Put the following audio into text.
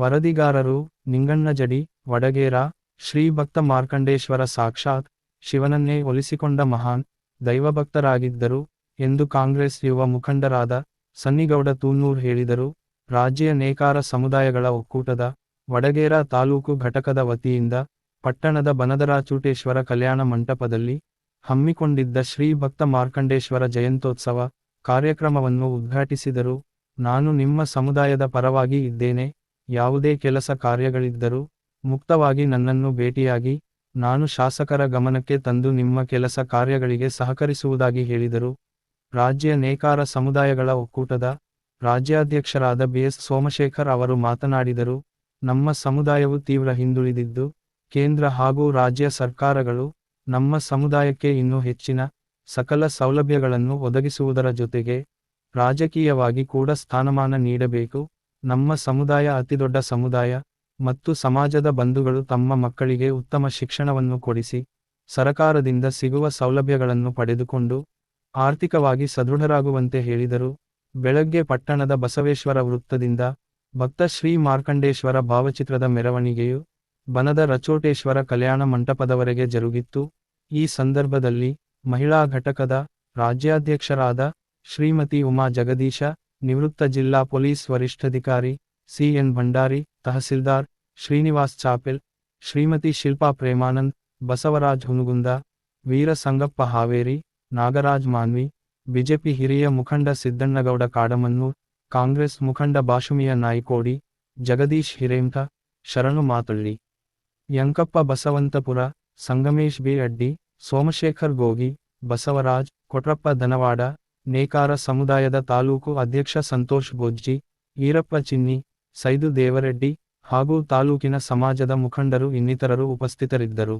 ವರದಿಗಾರರು, ನಿಂಗಣ್ಣಜಡಿ, ವಡಗೇರ, ಶ್ರೀ ಭಕ್ತ ಮಾರ್ಕಂಡೇಶ್ವರ ಸಾಕ್ಷಾತ್, ಶಿವನನ್ನೇ ಒಲಿಸಿಕೊಂಡ ಮಹಾನ್, ದೈವಭಕ್ತರಾಗಿದ್ದರು ಎಂದು ಕಾಂಗ್ರೆಸ್ ಯುವ ಮುಖಂಡರಾದ ಸನ್ನಿಗೌಡ ತೂನ್ನೂರ್ ಹೇಳಿದರು. ರಾಜ್ಯ ನೇಕಾರ ಸಮುದಾಯಗಳ ಒಕ್ಕೂಟದ ವಡಗೇರ ತಾಲೂಕು ಘಟಕದ ವತಿಯಿಂದ ಪಟ್ಟಣದ ಬನದರಾಚೂಟೇಶ್ವರ ಕಲ್ಯಾಣ ಮಂಟಪದಲ್ಲಿ ಹಮ್ಮಿಕೊಂಡಿದ್ದ ಶ್ರೀ ಭಕ್ತ ಮಾರ್ಕಂಡೇಶ್ವರ ಜಯಂತೋತ್ಸವ ಕಾರ್ಯಕ್ರಮವನ್ನು ಉದ್ಘಾಟಿಸಿದರು. ನಾನು ನಿಮ್ಮ ಸಮುದಾಯದ ಪರವಾಗಿ ಇದ್ದೇನೆ. ಯಾವುದೇ ಕೆಲಸ ಕಾರ್ಯಗಳಿದ್ದರೂ ಮುಕ್ತವಾಗಿ ನನ್ನನ್ನು ಭೇಟಿಯಾಗಿ ನಾನು ಶಾಸಕರ ಗಮನಕ್ಕೆ ತಂದು ನಿಮ್ಮ ಕೆಲಸ ಕಾರ್ಯಗಳಿಗೆ ಸಹಕರಿಸುವುದಾಗಿ ಹೇಳಿದರು. ರಾಜ್ಯ ನೇಕಾರ ಸಮುದಾಯಗಳ ಒಕ್ಕೂಟದ ರಾಜ್ಯಾಧ್ಯಕ್ಷರಾದ ಬಿಎಸ್ ಸೋಮಶೇಖರ್ ಅವರು ಮಾತನಾಡಿದರು, ನಮ್ಮ ಸಮುದಾಯವು ತೀವ್ರ ಹಿಂದುಳಿದಿದ್ದು, ಕೇಂದ್ರ ಹಾಗೂ ರಾಜ್ಯ ಸರ್ಕಾರಗಳು ನಮ್ಮ ಸಮುದಾಯಕ್ಕೆ ಇನ್ನೂ ಹೆಚ್ಚಿನ ಸಕಲ ಸೌಲಭ್ಯಗಳನ್ನು ಒದಗಿಸುವುದರ ಜೊತೆಗೆ ರಾಜಕೀಯವಾಗಿ ಕೂಡ ಸ್ಥಾನಮಾನ ನೀಡಬೇಕು. ನಮ್ಮ ಸಮುದಾಯ ಅತಿದೊಡ್ಡ ಸಮುದಾಯ ಮತ್ತು ಸಮಾಜದ ಬಂಧುಗಳು ತಮ್ಮ ಮಕ್ಕಳಿಗೆ ಉತ್ತಮ ಶಿಕ್ಷಣವನ್ನು ಕೊಡಿಸಿ, ಸರಕಾರದಿಂದ ಸಿಗುವ ಸೌಲಭ್ಯಗಳನ್ನು ಪಡೆದುಕೊಂಡು ಆರ್ಥಿಕವಾಗಿ ಸದೃಢರಾಗುವಂತೆ ಹೇಳಿದರು. ಬೆಳಗ್ಗೆ ಪಟ್ಟಣದ ಬಸವೇಶ್ವರ ವೃತ್ತದಿಂದ ಭಕ್ತ ಶ್ರೀ ಮಾರ್ಕಂಡೇಶ್ವರ ಭಾವಚಿತ್ರದ ಮೆರವಣಿಗೆಯು ಬನದ ರಚೋಟೇಶ್ವರ ಕಲ್ಯಾಣ ಮಂಟಪದವರೆಗೆ ಜರುಗಿತ್ತು. ಈ ಸಂದರ್ಭದಲ್ಲಿ ಮಹಿಳಾ ಘಟಕದ ರಾಜ್ಯಾಧ್ಯಕ್ಷರಾದ ಶ್ರೀಮತಿ ಉಮಾ ಜಗದೀಶ ನಿವೃತ್ತ ಜಿಲ್ಲಾ ಪೊಲೀಸ್ ವರಿಷ್ಠಾಧಿಕಾರಿ, C N Bhandari, tahsildar, Srinivas Chapel, Shrimati Shilpa Premanand, Basavaraj Hunugunda, Veera Sangappa Haveri, Nagaraj Manvi, BJP ಹಿರಿಯ ಮುಖಂಡ ಸಿದ್ದಣ್ಣಗೌಡ ಕಾಡಮನ್ನೂರ್, ಕಾಂಗ್ರೆಸ್ ಮುಖಂಡ ಬಾಶುಮಿಯ ನಾಯ್ಕೋಡಿ, ಜಗದೀಶ್ ಹಿರೇಂಠ ಶರಣು ಮಾತಳ್ಳಿ. ಯಂಕಪ್ಪ ಬಸವಂತಪುರ, ಸಂಗಮೇಶ್ ಬಿ. ಅಡ್ಡಿ, ಸೋಮಶೇಖರ್ ಗೋಗಿ, ಬಸವರಾಜ್, ಕೊಟ್ರಪ್ಪ ದನವಾಡ ನೇಕಾರ ಸಮುದಾಯದ ತಾಲೂಕು ಅಧ್ಯಕ್ಷ ಸಂತೋಷ್ ಬೊಜ್ಜಿ ಈರಪ್ಪ ಚಿನ್ನಿ, ಸೈದು ದೇವರೆಡ್ಡಿ ಹಾಗೂ ತಾಲೂಕಿನ ಸಮಾಜದ ಮುಖಂಡರು ಇನ್ನಿತರರು ಉಪಸ್ಥಿತರಿದ್ದರು.